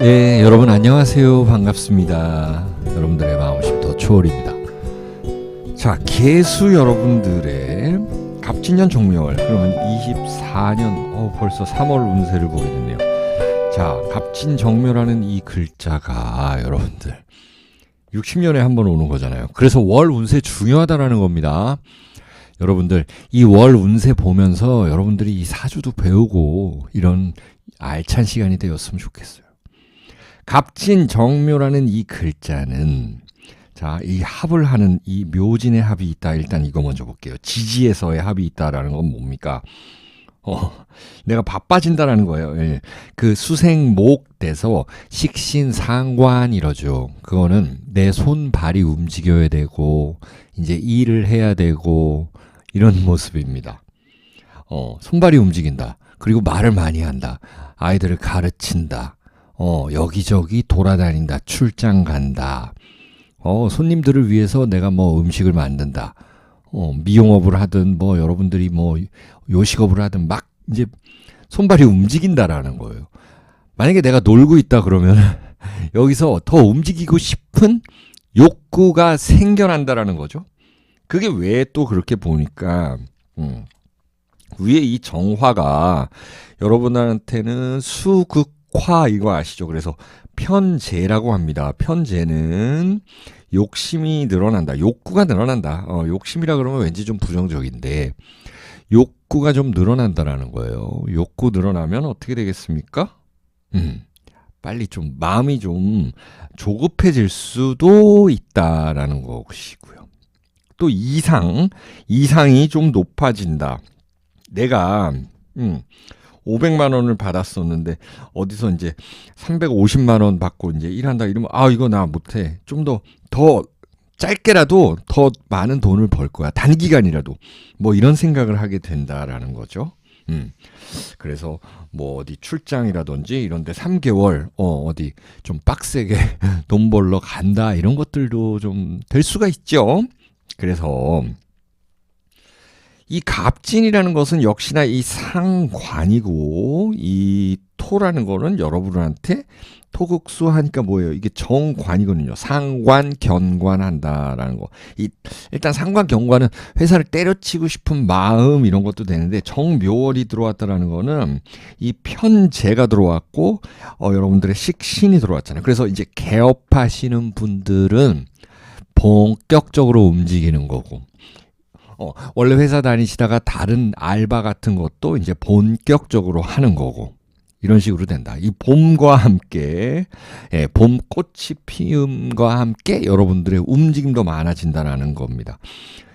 네, 여러분 안녕하세요. 반갑습니다. 여러분들의 마음심 더 초월입니다. 자, 개수 여러분들의 갑진년 종묘월 그러면 24년 어 벌써 3월 운세를 보게 됐네요. 자, 갑진 정묘라는 이 글자가 여러분들 60년에 한 번 오는 거잖아요. 그래서 월 운세 중요하다라는 겁니다. 여러분들 이 월 운세 보면서 여러분들이 이 사주도 배우고 이런 알찬 시간이 되었으면 좋겠어요. 갑진 정묘라는 이 글자는 자, 이 합을 하는 이 묘진의 합이 있다. 일단 이거 먼저 볼게요. 지지에서의 합이 있다라는 건 뭡니까? 어, 내가 바빠진다라는 거예요. 예. 그 수생목 돼서 식신 상관 이러죠. 그거는 내 손 발이 움직여야 되고 이제 일을 해야 되고 이런 모습입니다. 어, 손발이 움직인다. 그리고 말을 많이 한다. 아이들을 가르친다. 어, 여기저기 돌아다닌다. 출장 간다. 어, 손님들을 위해서 내가 뭐 음식을 만든다. 어, 미용업을 하든 뭐 여러분들이 뭐 요식업을 하든 막 이제 손발이 움직인다라는 거예요. 만약에 내가 놀고 있다 그러면 여기서 더 움직이고 싶은 욕구가 생겨난다라는 거죠. 그게 왜 또 그렇게 보니까 음, 위에 이 정화가 여러분한테는 수극 화 이거 아시죠? 그래서 편재라고 합니다. 편재는 욕심이 늘어난다. 욕구가 늘어난다. 어, 욕심이라 그러면 왠지 좀 부정적인데 욕구가 좀 늘어난다라는 거예요. 욕구 늘어나면 어떻게 되겠습니까? 음. 빨리 좀 마음이 좀 조급해질 수도 있다라는 것이고요. 또 이상, 이상이 좀 높아진다. 내가 음, 500만 원을 받았었는데 어디서 이제 350만 원 받고 이제 일한다 이러면 아 이거 나 못해 좀 더 더 짧게라도 더 많은 돈을 벌 거야 단기간이라도 뭐 이런 생각을 하게 된다라는 거죠. 음. 그래서 뭐 어디 출장이라든지 이런데 3개월 어 어디 좀 빡세게 돈 벌러 간다 이런 것들도 좀 될 수가 있죠. 그래서 이 갑진이라는 것은 역시나 이 상관이고 이 토라는 거는 여러분한테 토극수 하니까 뭐예요? 이게 정관이거든요. 상관 견관한다라는 거. 이 일단 상관 견관은 회사를 때려치고 싶은 마음 이런 것도 되는데 정묘월이 들어왔다라는 거는 이 편재가 들어왔고 어 여러분들의 식신이 들어왔잖아요. 그래서 이제 개업하시는 분들은 본격적으로 움직이는 거고 어, 원래 회사 다니시다가 다른 알바 같은 것도 이제 본격적으로 하는 거고 이런 식으로 된다. 이 봄과 함께 예, 봄 꽃이 피움과 함께 여러분들의 움직임도 많아진다라는 겁니다.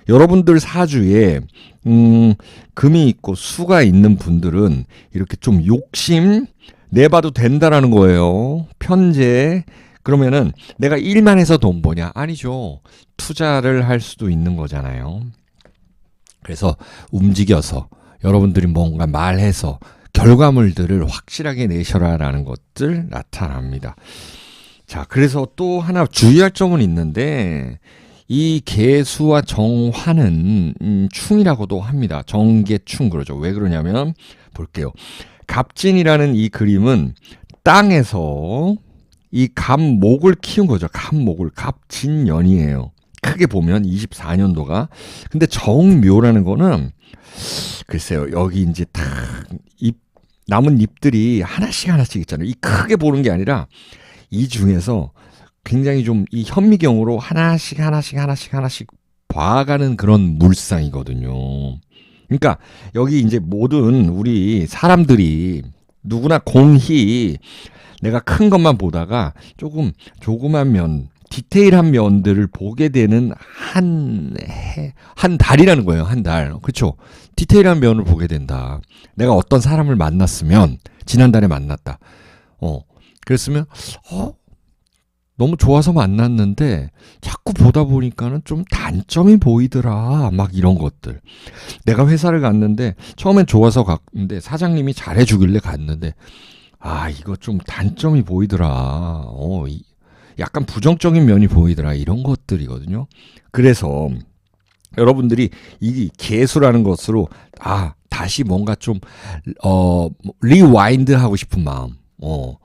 여러분들 사주에 음, 금이 있고 수가 있는 분들은 이렇게 좀 욕심 내봐도 된다라는 거예요. 편제 그러면은 내가 일만 해서 돈 버냐? 아니죠. 투자를 할 수도 있는 거잖아요. 그래서 움직여서 여러분들이 뭔가 말해서 결과물들을 확실하게 내셔라라는 것들 나타납니다. 자, 그래서 또 하나 주의할 점은 있는데 이 개수와 정화는 음, 충이라고도 합니다. 정계충 그러죠. 왜 그러냐면 볼게요. 갑진이라는 이 그림은 땅에서 이 갑목을 키운 거죠. 갑목을 갑진년이에요. 크게 보면 24년도가. 근데 정묘라는 거는 글쎄요 여기 이제 탁잎 남은 잎들이 하나씩 하나씩 있잖아요. 이 크게 보는 게 아니라 이 중에서 굉장히 좀 이 현미경으로 하나씩 하나씩 하나씩 하나씩 봐가는 그런 물상이거든요. 그러니까 여기 이제 모든 우리 사람들이 누구나 공히 내가 큰 것만 보다가 조금 조그만 면 디테일한 면들을 보게 되는 한 해, 한 달이라는 거예요. 한 달. 그렇죠? 디테일한 면을 보게 된다. 내가 어떤 사람을 만났으면 지난달에 만났다. 어. 그랬으면 어 너무 좋아서 만났는데 자꾸 보다 보니까는 좀 단점이 보이더라. 막 이런 것들. 내가 회사를 갔는데 처음엔 좋아서 갔는데 사장님이 잘해 주길래 갔는데 아, 이거 좀 단점이 보이더라. 어, 이, 약간 부정적인 면이 보이더라 이런 것들이거든요. 그래서 여러분들이 이 개수라는 것으로 아 다시 뭔가 좀어 리와인드 하고 싶은 마음. 어.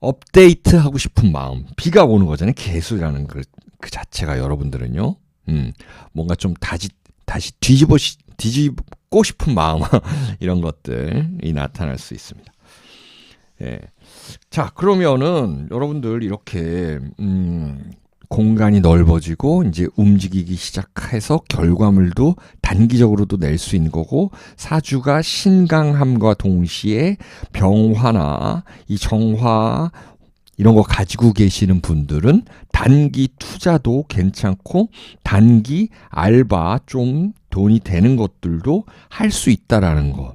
업데이트 하고 싶은 마음. 비가 오는 거잖아요. 개수라는 그, 그 자체가 여러분들은요. 음, 뭔가 좀 다시, 다시 뒤집어, 시- 뒤집고 싶은 마음. 이런 것들이 나타날 수 있습니다. 예. 자, 그러면은 여러분들 이렇게, 음, 공간이 넓어지고 이제 움직이기 시작해서 결과물도 단기적으로도 낼 수 있는 거고 사주가 신강함과 동시에 병화나 이 정화 이런 거 가지고 계시는 분들은 단기 투자도 괜찮고 단기 알바 좀 돈이 되는 것들도 할 수 있다라는 것.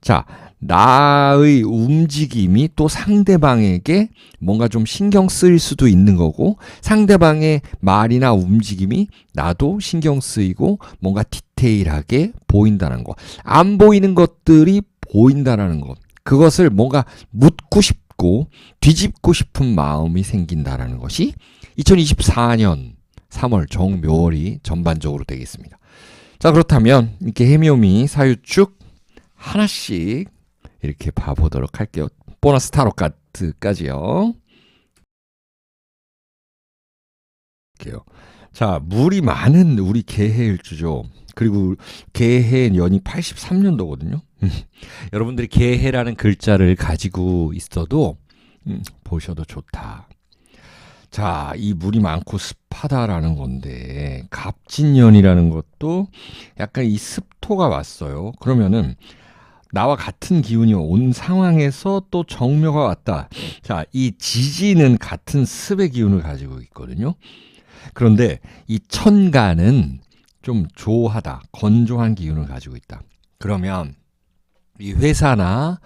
자, 나의 움직임이 또 상대방에게 뭔가 좀 신경 쓰일 수도 있는 거고 상대방의 말이나 움직임이 나도 신경 쓰이고 뭔가 디테일하게 보인다는 거. 안 보이는 것들이 보인다라는 것. 그것을 뭔가 묻고 싶고 뒤집고 싶은 마음이 생긴다라는 것이 2024년 3월 정묘월이 전반적으로 되겠습니다. 자, 그렇다면 이렇게 해묘미 사유축 하나씩 이렇게 봐보도록 할게요. 보너스 타로 카드까지요. 자, 물이 많은 우리 개해일주죠. 그리고 개해 년이 83년도거든요. 여러분들이 개해라는 글자를 가지고 있어도 음, 보셔도 좋다. 자, 이 물이 많고 습하다라는 건데 갑진년이라는 것도 약간 이 습토가 왔어요. 그러면은 나와 같은 기운이 온 상황에서 또 정묘가 왔다. 자, 이 지지는 같은 습의 기운을 가지고 있거든요. 그런데 이 천간은 좀 조하다, 건조한 기운을 가지고 있다. 그러면 이 회사나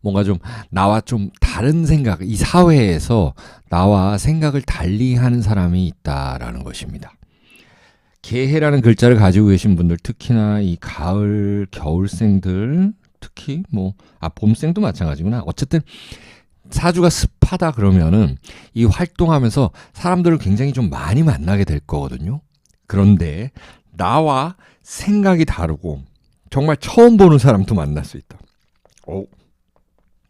뭔가 좀 나와 좀 다른 생각, 이 사회에서 나와 생각을 달리 하는 사람이 있다라는 것입니다. 개해라는 글자를 가지고 계신 분들, 특히나 이 가을, 겨울생들, 특히 뭐, 아, 봄생도 마찬가지구나. 어쨌든 사주가 습하다 그러면은 이 활동하면서 사람들을 굉장히 좀 많이 만나게 될 거거든요. 그런데 나와 생각이 다르고 정말 처음 보는 사람도 만날 수 있다. 오,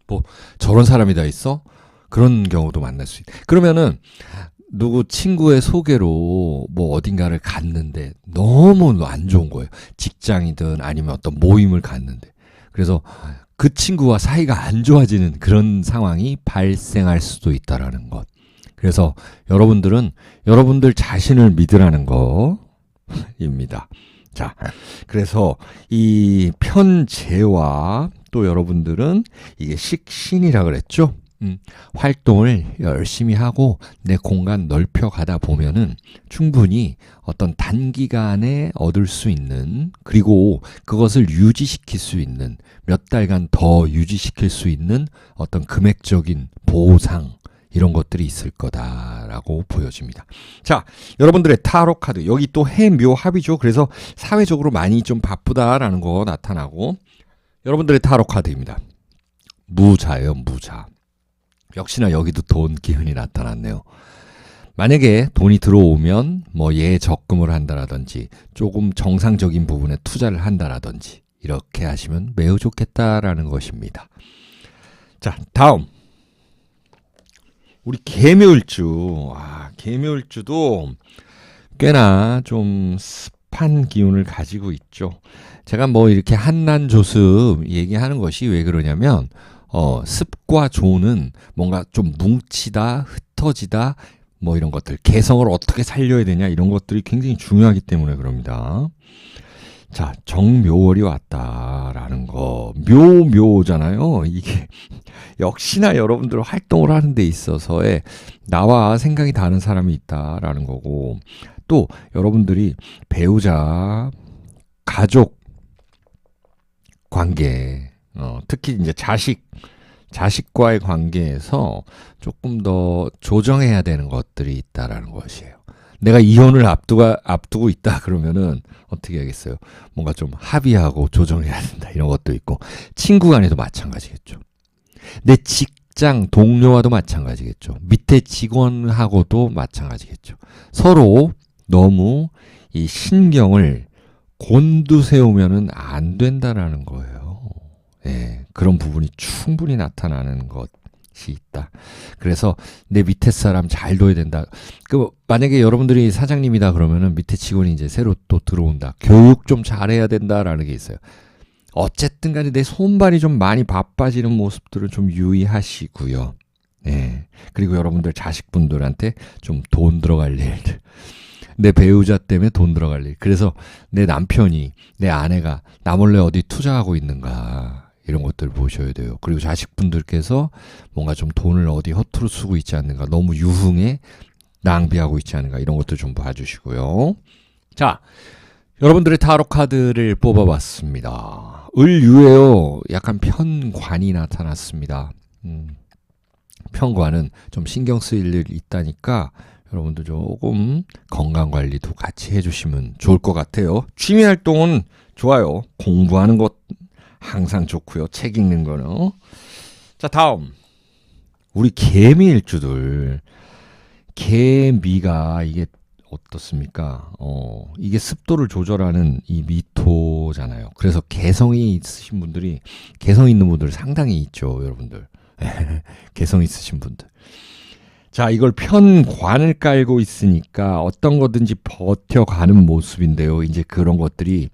뭐 저런 사람이 다 있어? 그런 경우도 만날 수 있다. 그러면은 누구 친구의 소개로 뭐 어딘가를 갔는데 너무 안 좋은 거예요. 직장이든 아니면 어떤 모임을 갔는데. 그래서 그 친구와 사이가 안 좋아지는 그런 상황이 발생할 수도 있다라는 것. 그래서 여러분들은 여러분들 자신을 믿으라는 거입니다. 자, 그래서 이 편재와 또 여러분들은 이게 식신이라 그랬죠? 음, 활동을 열심히 하고 내 공간 넓혀 가다 보면은 충분히 어떤 단기간에 얻을 수 있는 그리고 그것을 유지시킬 수 있는 몇 달간 더 유지시킬 수 있는 어떤 금액적인 보상 이런 것들이 있을 거다라고 보여집니다. 자, 여러분들의 타로 카드 여기 또 해묘 합이죠. 그래서 사회적으로 많이 좀 바쁘다라는 거 나타나고 여러분들의 타로 카드입니다. 무자예요, 무자. 역시나 여기도 돈 기운이 나타났네요. 만약에 돈이 들어오면 뭐 예적금을 한다라든지 조금 정상적인 부분에 투자를 한다라든지 이렇게 하시면 매우 좋겠다라는 것입니다. 자, 다음. 우리 개묘일주. 아, 개묘일주도 꽤나 좀 습한 기운을 가지고 있죠. 제가 뭐 이렇게 한난 조습 얘기하는 것이 왜 그러냐면 어, 습과 조는 뭔가 좀 뭉치다, 흩어지다, 뭐 이런 것들, 개성을 어떻게 살려야 되냐, 이런 것들이 굉장히 중요하기 때문에 그럽니다. 자, 정묘월이 왔다라는 거. 묘묘잖아요. 이게 역시나 여러분들 활동을 하는 데 있어서의 나와 생각이 다른 사람이 있다라는 거고, 또 여러분들이 배우자, 가족 관계, 어, 특히 이제 자식, 자식과의 관계에서 조금 더 조정해야 되는 것들이 있다라는 것이에요. 내가 이혼을 앞두고, 앞두고 있다 그러면은 어떻게 하겠어요? 뭔가 좀 합의하고 조정해야 된다 이런 것도 있고 친구 간에도 마찬가지겠죠. 내 직장 동료와도 마찬가지겠죠. 밑에 직원하고도 마찬가지겠죠. 서로 너무 이 신경을 곤두세우면은 안 된다라는 거예요. 예, 그런 부분이 충분히 나타나는 같이 있다. 그래서 내 밑에 사람 잘 둬야 된다. 그 만약에 여러분들이 사장님이다 그러면은 밑에 직원이 이제 새로 또 들어온다. 교육 좀 잘해야 된다라는 게 있어요. 어쨌든 간에 내 손발이 좀 많이 바빠지는 모습들을 좀 유의하시고요. 네. 그리고 여러분들 자식분들한테 좀 돈 들어갈 일들. 내 배우자 때문에 돈 들어갈 일. 그래서 내 남편이, 내 아내가 나 몰래 어디 투자하고 있는가. 이런 것들 보셔야 돼요. 그리고 자식분들께서 뭔가 좀 돈을 어디 허투루 쓰고 있지 않는가. 너무 유흥에 낭비하고 있지 않은가. 이런 것들 좀 봐주시고요. 자, 여러분들의 타로 카드를 뽑아봤습니다. 을유에요. 약간 편관이 나타났습니다. 음, 편관은 좀 신경 쓰일 일 있다니까 여러분들 조금 건강 관리도 같이 해주시면 좋을 것 같아요. 취미 활동은 좋아요. 공부하는 것 항상 좋고요. 책 읽는 거는. 자 다음 우리 개미 일주들 개미가 이게 어떻습니까? 어, 이게 습도를 조절하는 이 미토잖아요. 그래서 개성이 있으신 분들이 개성 있는 분들 상당히 있죠, 여러분들. 개성 있으신 분들. 자, 이걸 편관을 깔고 있으니까 어떤 거든지 버텨가는 모습인데요. 이제 그런 것들이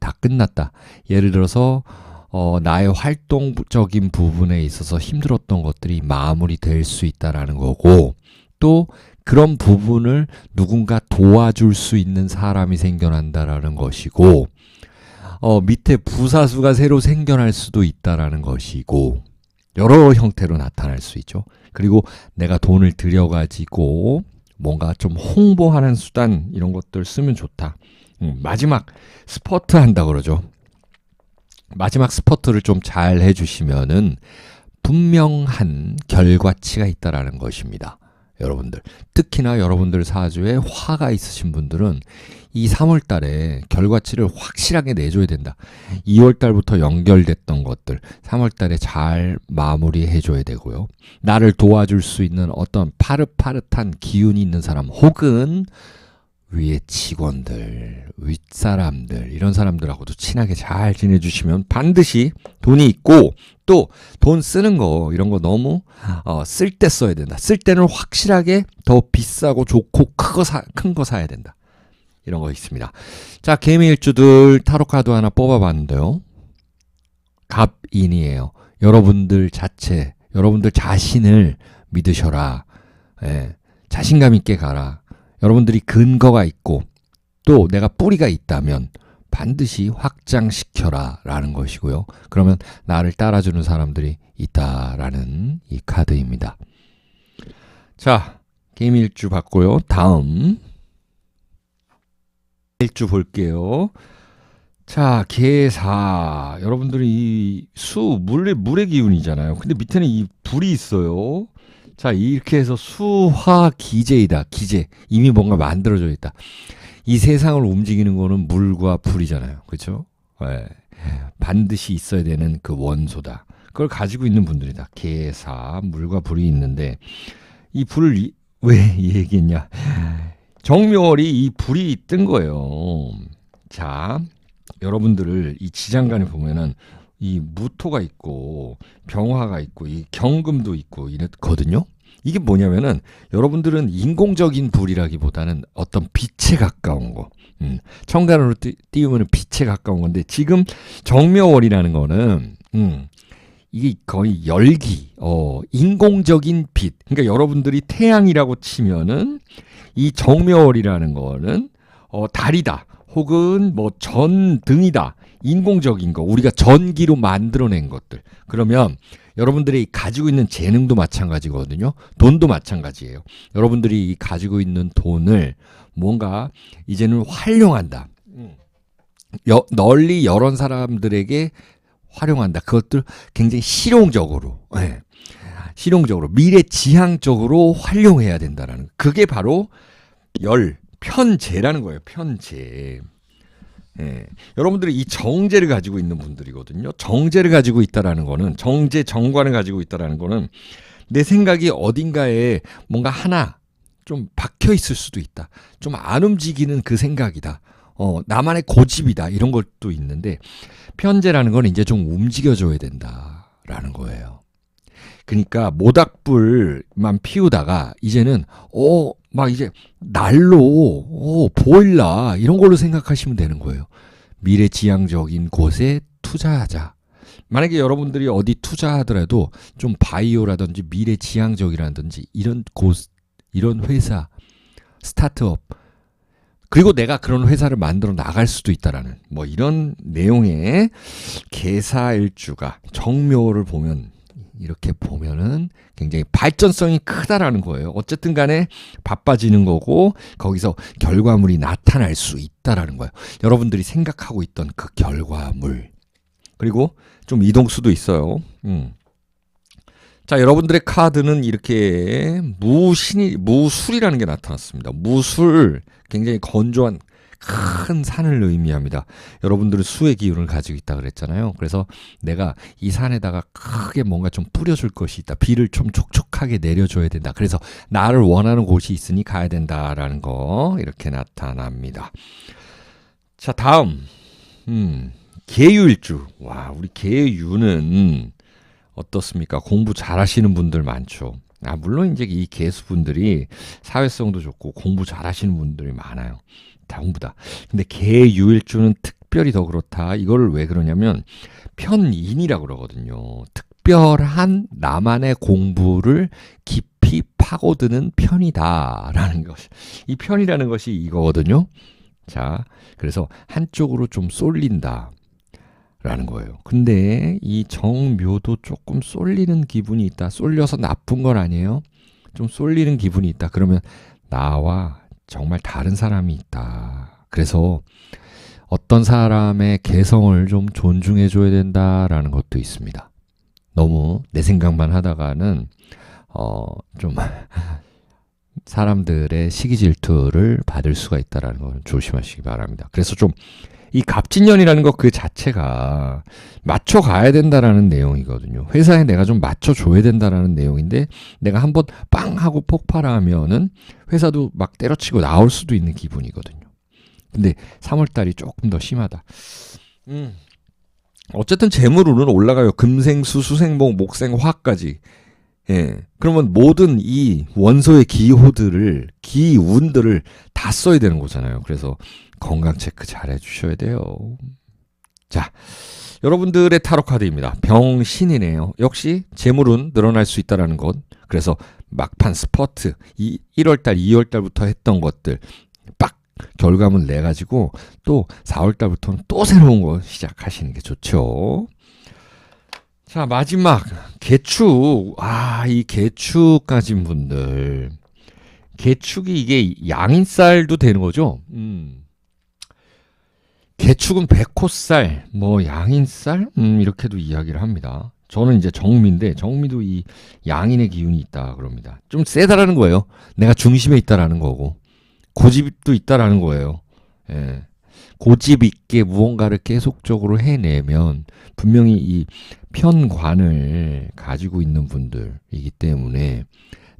다 끝났다. 예를 들어서 어, 나의 활동적인 부분에 있어서 힘들었던 것들이 마무리될 수 있다라는 거고 또 그런 부분을 누군가 도와줄 수 있는 사람이 생겨난다라는 것이고 어, 밑에 부사수가 새로 생겨날 수도 있다라는 것이고 여러 형태로 나타날 수 있죠. 그리고 내가 돈을 들여가지고 뭔가 좀 홍보하는 수단 이런 것들 쓰면 좋다. 음, 마지막 스퍼트 한다 그러죠. 마지막 스퍼트를 좀 잘 해주시면은 분명한 결과치가 있다라는 것입니다. 여러분들 특히나 여러분들 사주에 화가 있으신 분들은 이 3월 달에 결과치를 확실하게 내줘야 된다. 2월 달부터 연결됐던 것들 3월 달에 잘 마무리해 줘야 되고요. 나를 도와줄 수 있는 어떤 파릇파릇한 기운이 있는 사람 혹은 위에 직원들, 윗사람들, 이런 사람들하고도 친하게 잘 지내주시면 반드시 돈이 있고 또 돈 쓰는 거, 이런 거 너무 어, 쓸 때 써야 된다. 쓸 때는 확실하게 더 비싸고 좋고 크거 사, 큰 거 사야 된다. 이런 거 있습니다. 자, 개미일주들 타로카드 하나 뽑아봤는데요. 갑인이에요. 여러분들 자체, 여러분들 자신을 믿으셔라. 예, 자신감 있게 가라. 여러분들이 근거가 있고 또 내가 뿌리가 있다면 반드시 확장시켜라 라는 것이고요. 그러면 나를 따라주는 사람들이 있다라는 이 카드입니다. 자, 게임 일주 봤고요. 다음 일주 볼게요. 자, 개사. 여러분들이 이 수, 물의, 물의 기운이잖아요. 근데 밑에는 이 불이 있어요. 자, 이렇게 해서 수화 기제이다. 기제. 이미 뭔가 만들어져 있다. 이 세상을 움직이는 거는 물과 불이잖아요. 그렇죠? 네. 반드시 있어야 되는 그 원소다. 그걸 가지고 있는 분들이다. 개사, 물과 불이 있는데 이 불을 왜 얘기했냐? 정묘월이 이 불이 뜬 거예요. 자, 여러분들을 이 지장간에 보면은 이 무토가 있고 병화가 있고 이 경금도 있고 이랬거든요. 이게 뭐냐면은 여러분들은 인공적인 불이라기보다는 어떤 빛에 가까운 거. 음, 청간으로 띄우면 빛에 가까운 건데 지금 정묘월이라는 거는 음, 이게 거의 열기, 어, 인공적인 빛. 그러니까 여러분들이 태양이라고 치면은 이 정묘월이라는 거는 어, 달이다. 혹은 뭐 전등이다. 인공적인 거. 우리가 전기로 만들어낸 것들. 그러면 여러분들이 가지고 있는 재능도 마찬가지거든요. 돈도 마찬가지예요. 여러분들이 가지고 있는 돈을 뭔가 이제는 활용한다. 여, 널리 여러 사람들에게 활용한다. 그것들 굉장히 실용적으로, 네. 실용적으로 미래 지향적으로 활용해야 된다라는 그게 바로 열 편재라는 거예요. 편재. 예. 여러분들이 이 정제를 가지고 있는 분들이거든요. 정제를 가지고 있다라는 거는 정제 정관을 가지고 있다라는 거는 내 생각이 어딘가에 뭔가 하나 좀 박혀 있을 수도 있다. 좀 안 움직이는 그 생각이다. 어, 나만의 고집이다. 이런 것도 있는데 편제라는 건 이제 좀 움직여줘야 된다라는 거예요. 그러니까 모닥불만 피우다가 이제는 어 막 이제 날로 어 보일라 이런 걸로 생각하시면 되는 거예요. 미래지향적인 곳에 투자하자. 만약에 여러분들이 어디 투자하더라도 좀 바이오라든지 미래지향적이라든지 이런 곳 이런 회사 스타트업 그리고 내가 그런 회사를 만들어 나갈 수도 있다라는 뭐 이런 내용의 개사일주가 정묘를 보면 이렇게 보면은 굉장히 발전성이 크다라는 거예요. 어쨌든 간에 바빠지는 거고 거기서 결과물이 나타날 수 있다라는 거예요. 여러분들이 생각하고 있던 그 결과물. 그리고 좀 이동수도 있어요. 음. 자, 여러분들의 카드는 이렇게 무신이 무술이라는 게 나타났습니다. 무술 굉장히 건조한 큰 산을 의미합니다. 여러분들은 수의 기운을 가지고 있다 그랬잖아요. 그래서 내가 이 산에다가 크게 뭔가 좀 뿌려줄 것이 있다. 비를 좀 촉촉하게 내려줘야 된다. 그래서 나를 원하는 곳이 있으니 가야 된다라는 거 이렇게 나타납니다. 자 다음 음, 개유일주. 와 우리 개유는 어떻습니까? 공부 잘하시는 분들 많죠. 아, 물론 이제 이 개수분들이 사회성도 좋고 공부 잘하시는 분들이 많아요. 전부 다. 근데 개유일주는 특별히 더 그렇다. 이걸 왜 그러냐면 편인이라고 그러거든요. 특별한 나만의 공부를 깊이 파고드는 편이다라는 것. 이 편이라는 것이 이거거든요. 자, 그래서 한쪽으로 좀 쏠린다. 라는 거예요. 근데 이 정묘도 조금 쏠리는 기분이 있다. 쏠려서 나쁜 건 아니에요. 좀 쏠리는 기분이 있다. 그러면 나와 정말 다른 사람이 있다. 그래서 어떤 사람의 개성을 좀 존중해 줘야 된다라는 것도 있습니다. 너무 내 생각만 하다가는 어 좀 사람들의 시기 질투를 받을 수가 있다라는 걸 조심하시기 바랍니다. 그래서 좀 이 갑진년이라는 것 그 자체가 맞춰 가야 된다라는 내용이거든요. 회사에 내가 좀 맞춰 줘야 된다라는 내용인데 내가 한번 빵 하고 폭발하면은 회사도 막 때려치고 나올 수도 있는 기분이거든요. 근데 3월 달이 조금 더 심하다. 음. 어쨌든 재물운은 올라가요. 금생수, 수생목, 목생, 화까지. 예. 그러면 모든 이 원소의 기호들을, 기운들을 다 써야 되는 거잖아요. 그래서 건강 체크 잘 해주셔야 돼요. 자, 여러분들의 타로 카드입니다. 병신이네요. 역시 재물은 늘어날 수 있다라는 것. 그래서 막판 스퍼트 이 1월달, 2월달부터 했던 것들 빡 결과물 내 가지고 또 4월달부터는 또 새로운 거 시작하시는 게 좋죠. 자 마지막 개축 아이 개축 가진 분들 개축이 이게 양인살도 되는 거죠. 음. 개축은 백호살, 뭐 양인살, 음, 이렇게도 이야기를 합니다. 저는 이제 정미인데 정미도 이 양인의 기운이 있다 그럽니다. 좀 세다라는 거예요. 내가 중심에 있다라는 거고 고집도 있다라는 거예요. 예. 고집 있게 무언가를 계속적으로 해내면 분명히 이 편관을 가지고 있는 분들이기 때문에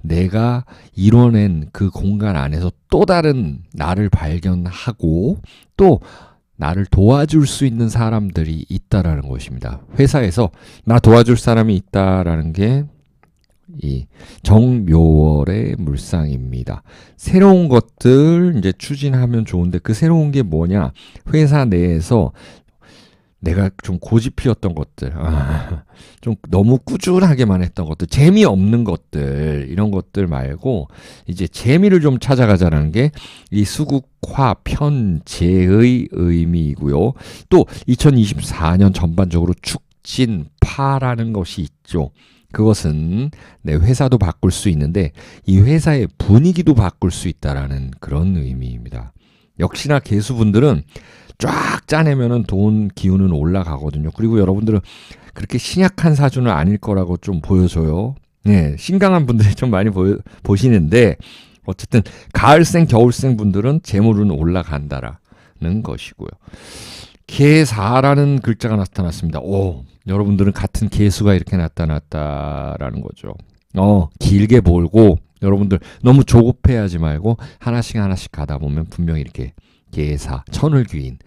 내가 이뤄낸 그 공간 안에서 또 다른 나를 발견하고 또 나를 도와줄 수 있는 사람들이 있다라는 것입니다. 회사에서 나 도와줄 사람이 있다라는 게 이 정묘월의 물상입니다. 새로운 것들 이제 추진하면 좋은데 그 새로운 게 뭐냐? 회사 내에서 내가 좀 고집피웠던 것들, 아, 좀 너무 꾸준하게만 했던 것들, 재미없는 것들, 이런 것들 말고, 이제 재미를 좀 찾아가자는 게 이 수국화 편제의 의미이고요. 또 2024년 전반적으로 축진파라는 것이 있죠. 그것은 내 회사도 바꿀 수 있는데 이 회사의 분위기도 바꿀 수 있다라는 그런 의미입니다. 역시나 개수분들은 쫙 짜내면은 돈 기운은 올라가거든요. 그리고 여러분들은 그렇게 신약한 사주는 아닐 거라고 좀 보여줘요. 네, 신강한 분들이 좀 많이 보여, 보시는데 어쨌든 가을생 겨울생 분들은 재물은 올라간다라는 것이고요. 개사라는 글자가 나타났습니다. 오, 여러분들은 같은 개수가 이렇게 나타났다라는 거죠. 어, 길게 몰고 여러분들 너무 조급해하지 말고 하나씩 하나씩 가다 보면 분명히 이렇게 예사, 천을귀인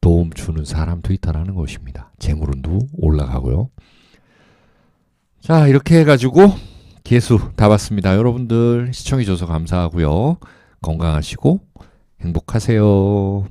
도움 주는 사람도 있다라는 것입니다. 재물운도 올라가고요. 자, 이렇게 해가지고 개수 다 봤습니다. 여러분들 시청해줘서 감사하고요. 건강하시고 행복하세요.